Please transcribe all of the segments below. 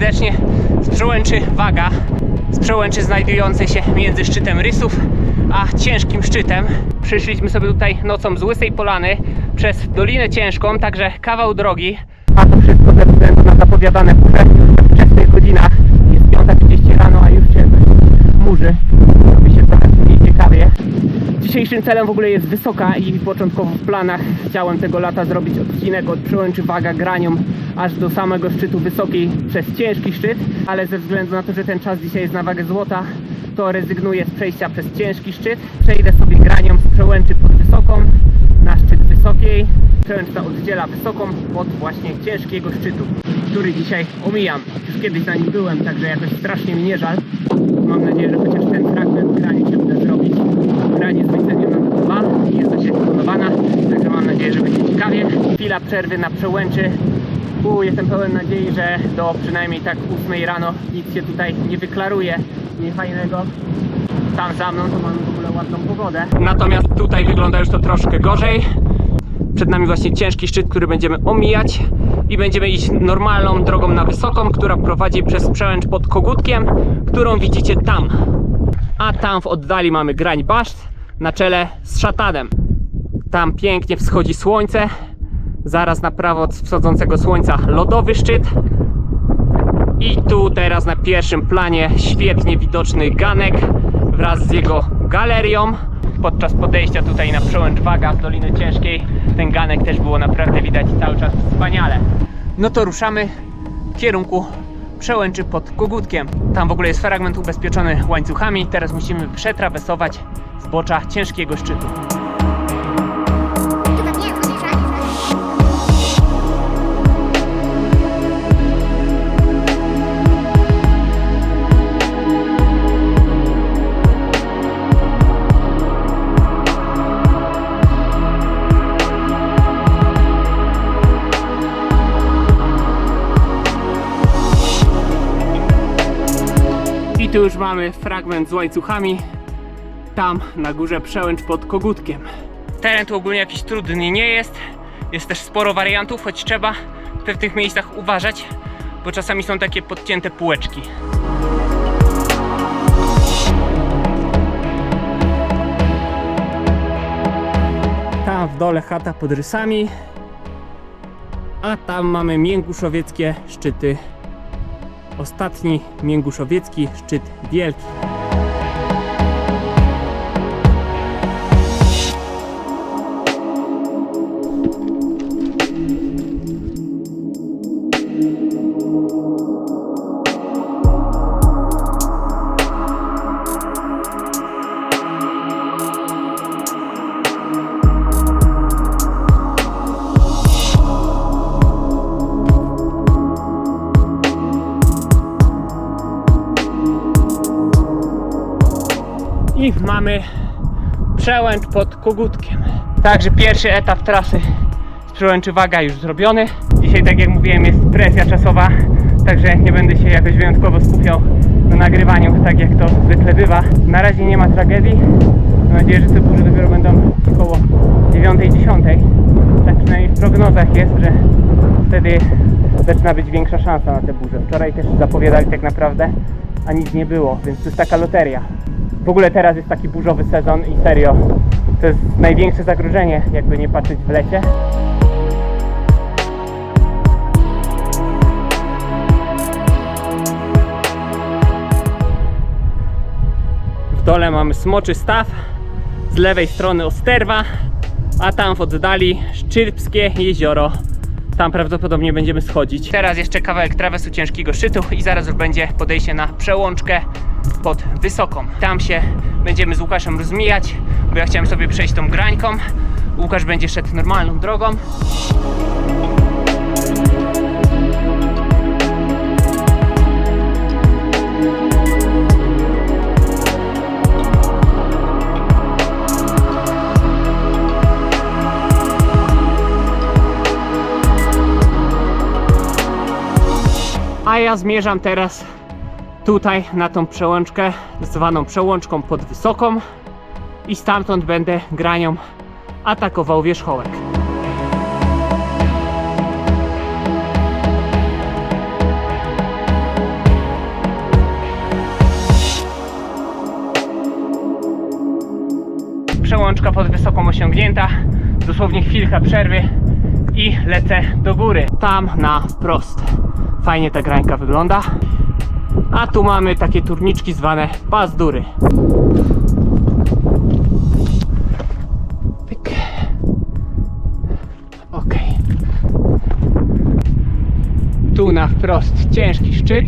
serdecznie z przełęczy Waga, z przełęczy znajdującej się między szczytem Rysów a ciężkim szczytem. Przyszliśmy sobie tutaj nocą z Łysej Polany przez Dolinę Ciężką, także kawał drogi. A to wszystko ze względu na zapowiadane burze w wczesnych godzinach. Jest 5.30 rano, a już się murzy. Robi się coraz mniej ciekawie. Dzisiejszym celem w ogóle jest wysoka i początkowo w planach chciałem tego lata zrobić odcinek od przełęczy Waga Granią aż do samego szczytu wysokiej przez ciężki szczyt, ale ze względu na to, że ten czas dzisiaj jest na wagę złota, to rezygnuję z przejścia przez ciężki szczyt. Przejdę sobie granią z przełęczy pod wysoką na szczyt wysokiej. Przełęcz ta oddziela wysoką od właśnie ciężkiego szczytu, który dzisiaj omijam. Już kiedyś na nim byłem, także jakoś strasznie mi nie żal. Mam nadzieję, że chociaż ten fragment grani się uda zrobić. Gra jest wyceniona na dwa, jest dość eksponowana, także mam nadzieję, że będzie ciekawie. Chwila przerwy na przełęczy. U, jestem pełen nadziei, że do przynajmniej tak 8 rano nic się tutaj nie wyklaruje. Nie fajnego. Tam za mną to mamy w ogóle ładną pogodę. Natomiast tutaj wygląda już to troszkę gorzej. Przed nami właśnie ciężki szczyt, który będziemy omijać i będziemy iść normalną drogą na wysoką, która prowadzi przez przełęcz pod Kogutkiem, którą widzicie tam. A tam w oddali mamy grań baszt na czele z szatanem. Tam pięknie wschodzi słońce. Zaraz na prawo od wschodzącego słońca lodowy szczyt. I tu teraz na pierwszym planie świetnie widoczny ganek wraz z jego galerią. Podczas podejścia tutaj na przełęcz Waga z Doliny Ciężkiej ten ganek też było naprawdę widać cały czas wspaniale. No to ruszamy w kierunku przełęczy pod Kogutkiem. Tam w ogóle jest fragment ubezpieczony łańcuchami. Teraz musimy przetrawesować zbocza ciężkiego szczytu. Tu już mamy fragment z łańcuchami. Tam na górze przełęcz pod Kogutkiem. Teren tu ogólnie jakiś trudny nie jest. Jest też sporo wariantów, choć trzeba w pewnych miejscach uważać, bo czasami są takie podcięte półeczki. Tam w dole chata pod rysami. A tam mamy mięguszowieckie szczyty Ostatni Mięguszowiecki szczyt wielki. Pod Kogutkiem. Także pierwszy etap trasy z przełęczy Waga już zrobiony. Dzisiaj, tak jak mówiłem, jest presja czasowa. także nie będę się jakoś wyjątkowo skupiał na nagrywaniu, tak jak to zwykle bywa. Na razie nie ma tragedii. Mam nadzieję, że te burze dopiero będą około 9-10. Tak przynajmniej w prognozach jest, że wtedy zaczyna być większa szansa na te burze. Wczoraj też zapowiadali tak naprawdę, a nic nie było, więc to jest taka loteria. W ogóle teraz jest taki burzowy sezon i serio, to jest największe zagrożenie, jakby nie patrzeć w lecie. W dole mamy smoczy staw, z lewej strony Osterwa, a tam w oddali Szczypskie jezioro. Tam prawdopodobnie będziemy schodzić. Teraz jeszcze kawałek trawesu ciężkiego szczytu i zaraz już będzie podejście na przełączkę pod Wysoką. Tam się będziemy z Łukaszem rozmijać, bo ja chciałem sobie przejść tą grańką. Łukasz będzie szedł normalną drogą. A ja zmierzam teraz tutaj na tą przełączkę, zwaną przełączką pod Wysoką i stamtąd będę granią atakował wierzchołek. Przełączka pod Wysoką osiągnięta, dosłownie chwilka przerwy i lecę do góry, tam na wprost. Fajnie ta grańka wygląda. A tu mamy takie turniczki zwane pazdury. Ok. Tu na wprost ciężki szczyt.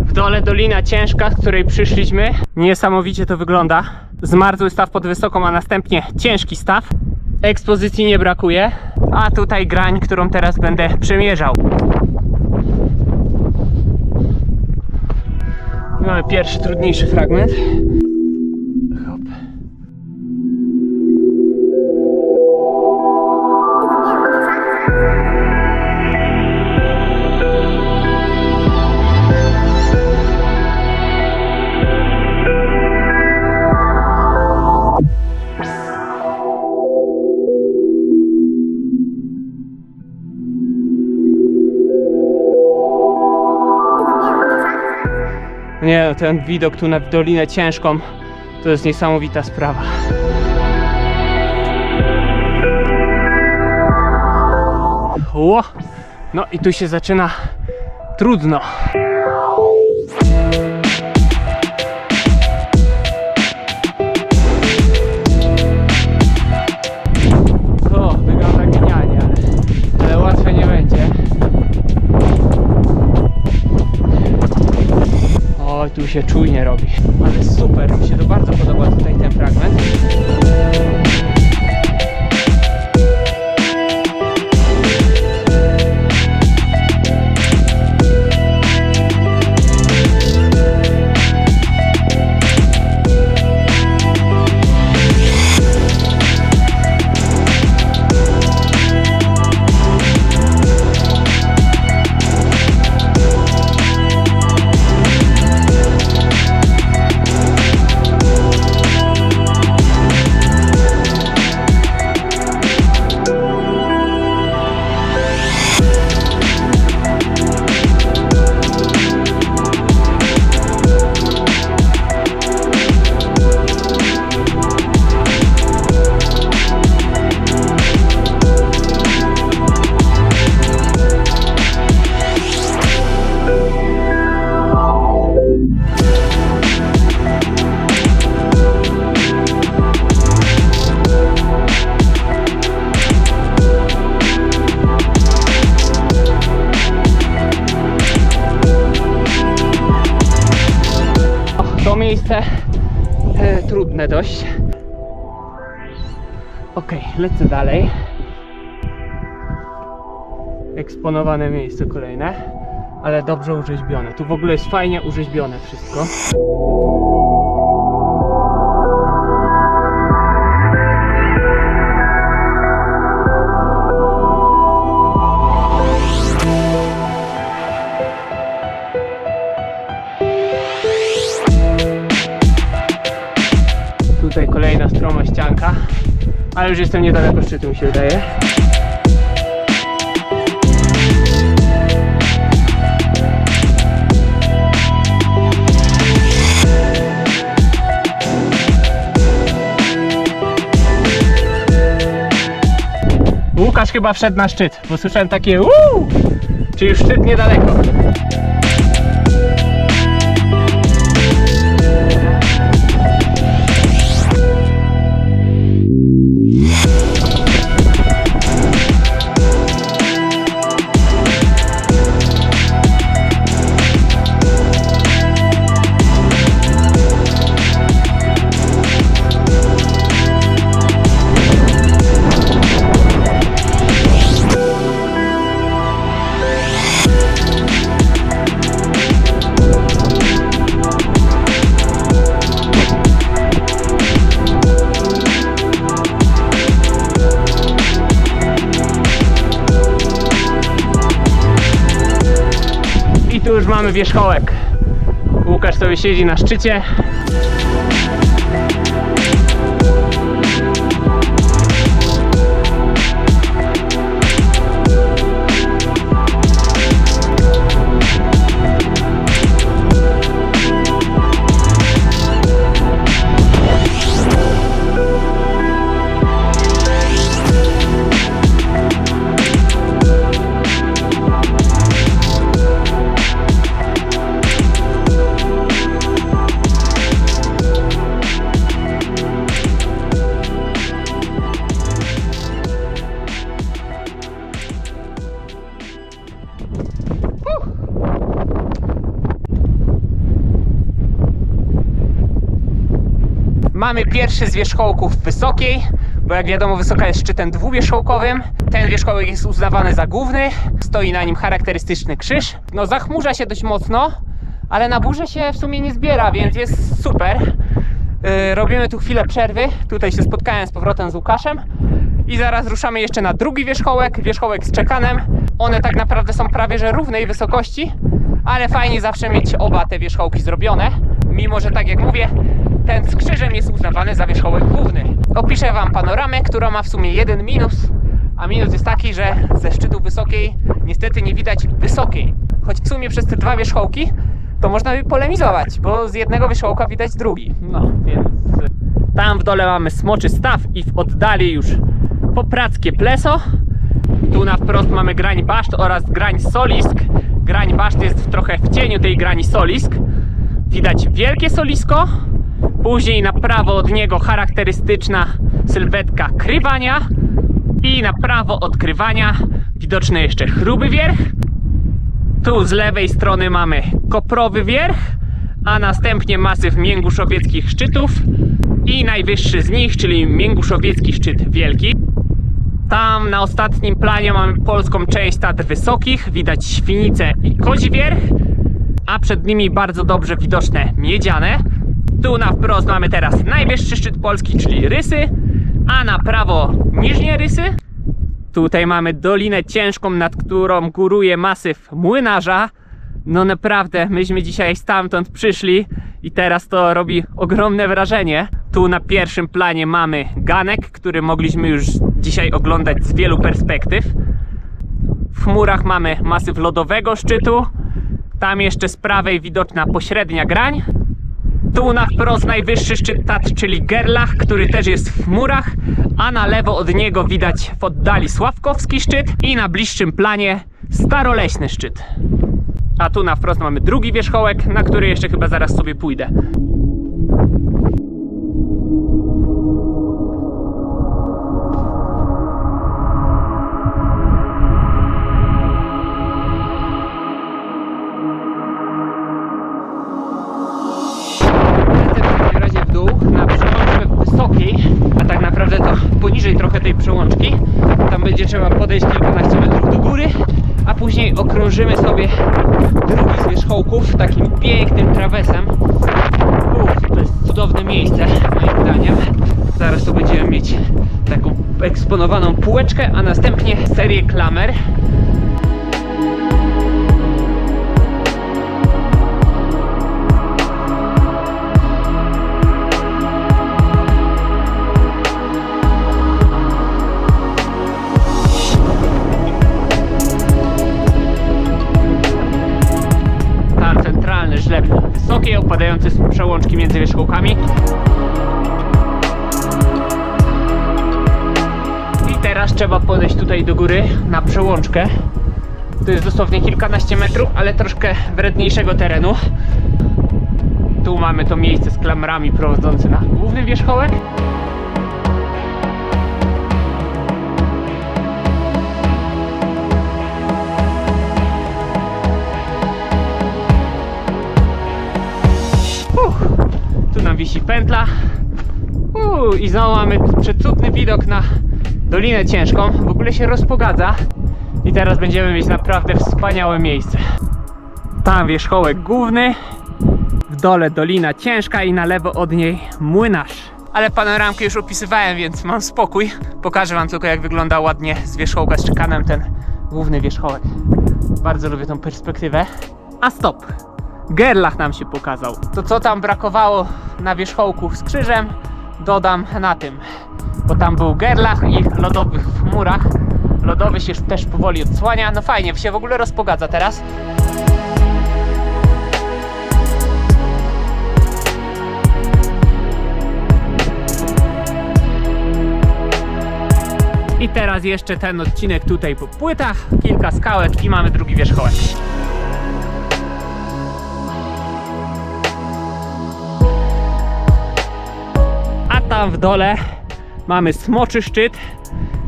W dole dolina ciężka, z której przyszliśmy. Niesamowicie to wygląda. Zmarzły staw pod wysoką, a następnie ciężki staw. Ekspozycji nie brakuje. A tutaj grań, którą teraz będę przemierzał. Mamy pierwszy, trudniejszy fragment. Nie, ten widok tu na Dolinę Ciężką to jest niesamowita sprawa. Ło! No i tu się zaczyna trudno. Się czujnie robi. Ale super, mi się to bardzo podoba tutaj ten fragment. lecę dalej. Eksponowane miejsce kolejne, ale dobrze urzeźbione. Tu w ogóle jest fajnie urzeźbione wszystko. tutaj kolejna stroma ścianka ale już jestem niedaleko szczytu mi się wydaje. Łukasz chyba wszedł na szczyt, bo słyszałem takie uuu, czy już szczyt niedaleko. Wierzchołek. Łukasz sobie siedzi na szczycie. Pierwszy z wierzchołków wysokiej, bo jak wiadomo wysoka jest szczytem dwuwierzchołkowym. Ten wierzchołek jest uznawany za główny, stoi na nim charakterystyczny krzyż. No zachmurza się dość mocno, ale na burzę się w sumie nie zbiera, więc jest super. Yy, robimy tu chwilę przerwy, tutaj się spotkałem z powrotem z Łukaszem i zaraz ruszamy jeszcze na drugi wierzchołek, wierzchołek z czekanem. One tak naprawdę są prawie że równej wysokości, ale fajnie zawsze mieć oba te wierzchołki zrobione, mimo że tak jak mówię, ten z krzyżem jest uznawany za wierzchołek główny. Opiszę Wam panoramę, która ma w sumie jeden minus, a minus jest taki, że ze szczytu wysokiej niestety nie widać wysokiej. Choć w sumie przez te dwa wierzchołki to można by polemizować, bo z jednego wierzchołka widać drugi. No, więc y, tam w dole mamy smoczy staw i w oddali już poprackie pleso. Tu na wprost mamy grań baszt oraz grań solisk. Grań baszt jest trochę w cieniu tej grani solisk. Widać wielkie solisko. Później na prawo od niego charakterystyczna sylwetka krywania. I na prawo od krywania widoczny jeszcze chruby wierch. Tu z lewej strony mamy koprowy wierch, a następnie masyw mięguszowieckich szczytów i najwyższy z nich, czyli mięguszowiecki szczyt wielki. Tam na ostatnim planie mamy polską część Tatr Wysokich, widać Świnicę i Kozi Wierch, a przed nimi bardzo dobrze widoczne Miedziane. Tu na wprost mamy teraz najwyższy szczyt Polski, czyli Rysy, a na prawo Niżnie Rysy. Tutaj mamy dolinę ciężką, nad którą góruje masyw Młynarza. No naprawdę, myśmy dzisiaj stamtąd przyszli i teraz to robi ogromne wrażenie. Tu na pierwszym planie mamy ganek, który mogliśmy już dzisiaj oglądać z wielu perspektyw. W chmurach mamy masyw lodowego szczytu. Tam jeszcze z prawej widoczna pośrednia grań. Tu na wprost najwyższy szczyt Tatr, czyli Gerlach, który też jest w chmurach, a na lewo od niego widać w oddali Sławkowski szczyt i na bliższym planie Staroleśny szczyt. A tu na wprost mamy drugi wierzchołek, na który jeszcze chyba zaraz sobie pójdę. To poniżej trochę tej przełączki. Tam będzie trzeba podejść kilkanaście metrów do góry, a później okrążymy sobie drugi z wierzchołków takim pięknym trawesem. Uff, to jest cudowne miejsce, moim zdaniem. Zaraz tu będziemy mieć taką eksponowaną półeczkę, a następnie serię klamer. Trzeba podejść tutaj do góry na przełączkę. To jest dosłownie kilkanaście metrów, ale troszkę wredniejszego terenu. Tu mamy to miejsce z klamrami prowadzące na główny wierzchołek. Uff, tu nam wisi pętla. Uuu, I znowu mamy przecudny widok na Dolinę Ciężką. W ogóle się rozpogadza. I teraz będziemy mieć naprawdę wspaniałe miejsce. Tam wierzchołek główny, w dole Dolina Ciężka i na lewo od niej młynarz. Ale panoramkę już opisywałem, więc mam spokój. Pokażę wam tylko jak wygląda ładnie z wierzchołka z czekanem ten główny wierzchołek. Bardzo lubię tą perspektywę. A stop! Gerlach nam się pokazał. To co tam brakowało na wierzchołku z krzyżem, dodam na tym. Bo tam był Gerlach i w lodowych chmurach. Lodowy się też powoli odsłania. No fajnie, się w ogóle rozpogadza teraz. I teraz jeszcze ten odcinek tutaj po płytach, kilka skałek i mamy drugi wierzchołek. Tam w dole mamy smoczy szczyt,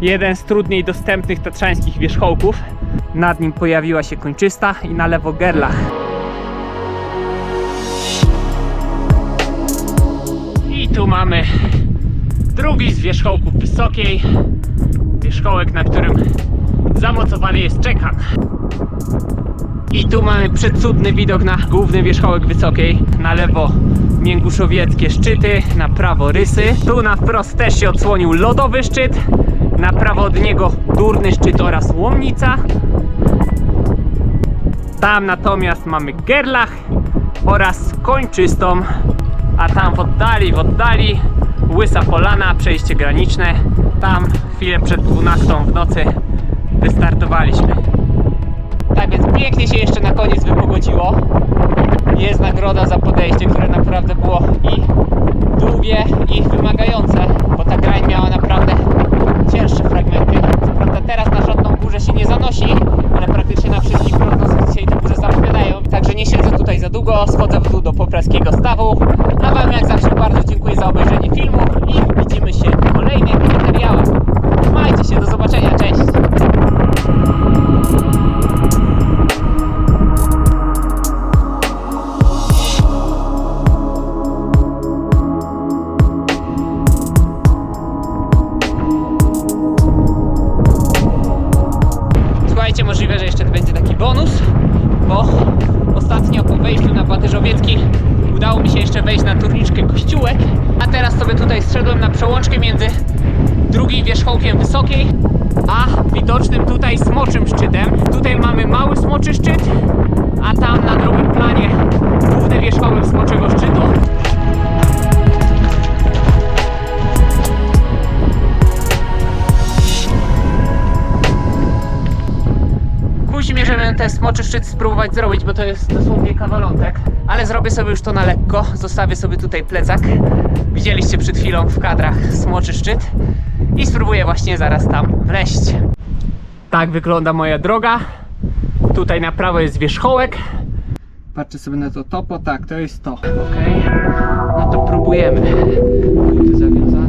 jeden z trudniej dostępnych tatrzańskich wierzchołków. Nad nim pojawiła się kończysta i na lewo Gerlach. I tu mamy drugi z wierzchołków wysokiej. Wierzchołek, na którym zamocowany jest czekan. I tu mamy przecudny widok na główny wierzchołek wysokiej. Na lewo Mięguszowieckie szczyty, na prawo Rysy. Tu na wprost też się odsłonił lodowy szczyt. Na prawo od niego Durny szczyt oraz Łomnica. Tam natomiast mamy Gerlach oraz Kończystą. A tam w oddali, w oddali Łysa Polana, przejście graniczne. Tam chwilę przed 12 w nocy wystartowaliśmy. Tak więc pięknie się jeszcze na koniec wypogodziło. Jest nagroda za podejście, które naprawdę było i wejść na turniczkę Kościółek, a teraz sobie tutaj zszedłem na przełączkę między drugim wierzchołkiem wysokiej, a widocznym tutaj smoczym szczytem. Tutaj mamy mały smoczy szczyt, a tam na drugim planie główny wierzchołek smoczego szczytu. Smoczy szczyt spróbować zrobić, bo to jest dosłownie kawalątek. Ale zrobię sobie już to na lekko. Zostawię sobie tutaj plecak. Widzieliście przed chwilą w kadrach smoczy szczyt. I spróbuję właśnie zaraz tam wleść. Tak wygląda moja droga. Tutaj na prawo jest wierzchołek. Patrzę sobie na to topo. Tak, to jest to. Ok. No to próbujemy. Buty zawiązane.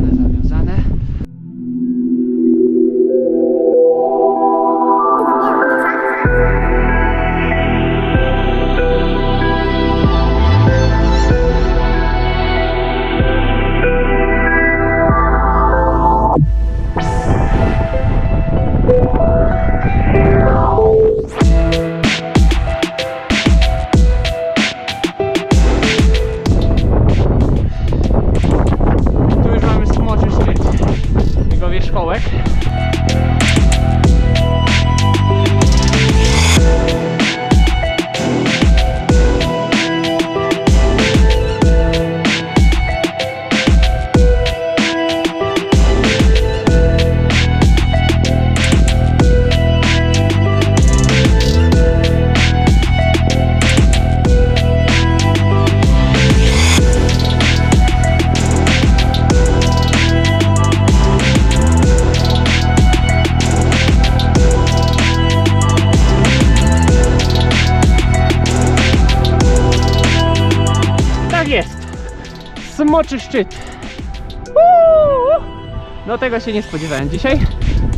No tego się nie spodziewałem dzisiaj.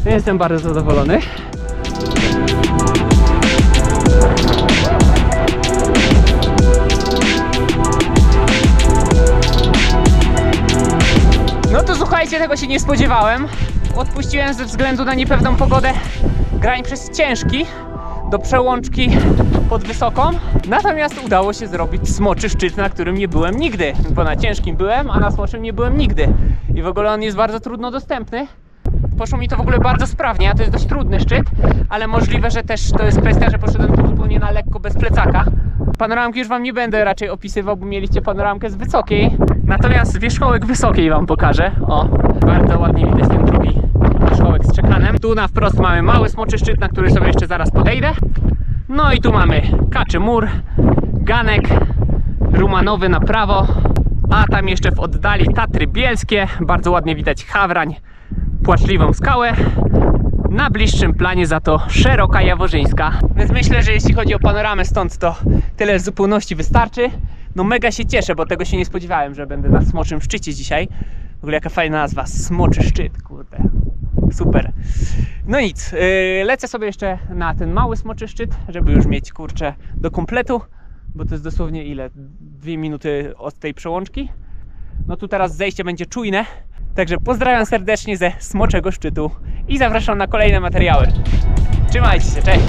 Jestem bardzo zadowolony. No to słuchajcie, tego się nie spodziewałem. Odpuściłem ze względu na niepewną pogodę grań przez ciężki do przełączki pod wysoką. Natomiast udało się zrobić smoczy szczyt, na którym nie byłem nigdy. Bo na ciężkim byłem, a na smoczym nie byłem nigdy. I w ogóle on jest bardzo trudno dostępny. Poszło mi to w ogóle bardzo sprawnie, a to jest dość trudny szczyt, ale możliwe, że też to jest kwestia, że poszedłem tu zupełnie na lekko, bez plecaka. Panoramki już wam nie będę raczej opisywał, bo mieliście panoramkę z wysokiej. Natomiast wierzchołek wysokiej wam pokażę. O, bardzo ładnie widać ten drugi wierzchołek z czekanem. Tu na wprost mamy mały smoczy szczyt, na który sobie jeszcze zaraz podejdę. No i tu mamy Kaczy Mur, Ganek, Rumanowy na prawo, a tam jeszcze w oddali Tatry Bielskie. Bardzo ładnie widać Hawrań, płaczliwą skałę. Na bliższym planie za to szeroka Jaworzyńska. Więc myślę, że jeśli chodzi o panoramę stąd, to tyle w zupełności wystarczy. No mega się cieszę, bo tego się nie spodziewałem, że będę na Smoczym Szczycie dzisiaj. W ogóle jaka fajna nazwa, Smoczy Szczyt, kurde. Super. No nic, yy, lecę sobie jeszcze na ten mały Smoczy Szczyt, żeby już mieć, kurczę, do kompletu, bo to jest dosłownie ile? Dwie minuty od tej przełączki. No tu teraz zejście będzie czujne. Także pozdrawiam serdecznie ze Smoczego Szczytu i zapraszam na kolejne materiały. Trzymajcie się, cześć!